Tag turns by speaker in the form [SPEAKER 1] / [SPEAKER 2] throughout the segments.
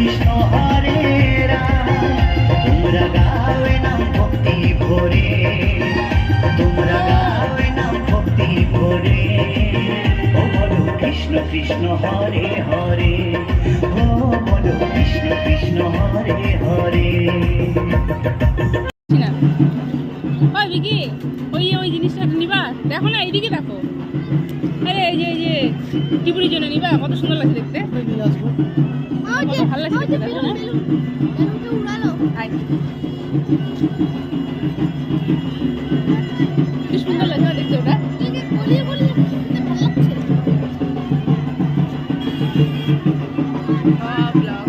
[SPEAKER 1] কৃষ্ণ হরে ভক্তি ভরে কৃষ্ণ কৃষ্ণ হরে হরে কৃষ্ণ কৃষ্ণ হরে হরে।
[SPEAKER 2] ওই ওই ওই জিনিসটা নিবা। দেখো না, এইদিকে দেখো। টিপুরির জন্য নিবা? কত সুন্দর লাগছে দেখতে? ভালো লাগছে দেখতে সুন্দর লাগছে দেখতে ওটা? ব্লগ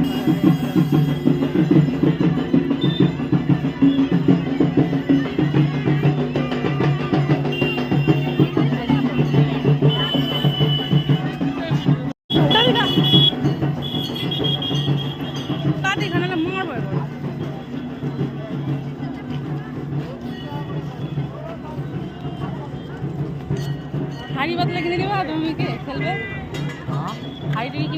[SPEAKER 2] হাড়ি পাতলা কিনে দেবা? তুমি কে খেলবে? হাড়ি কিনে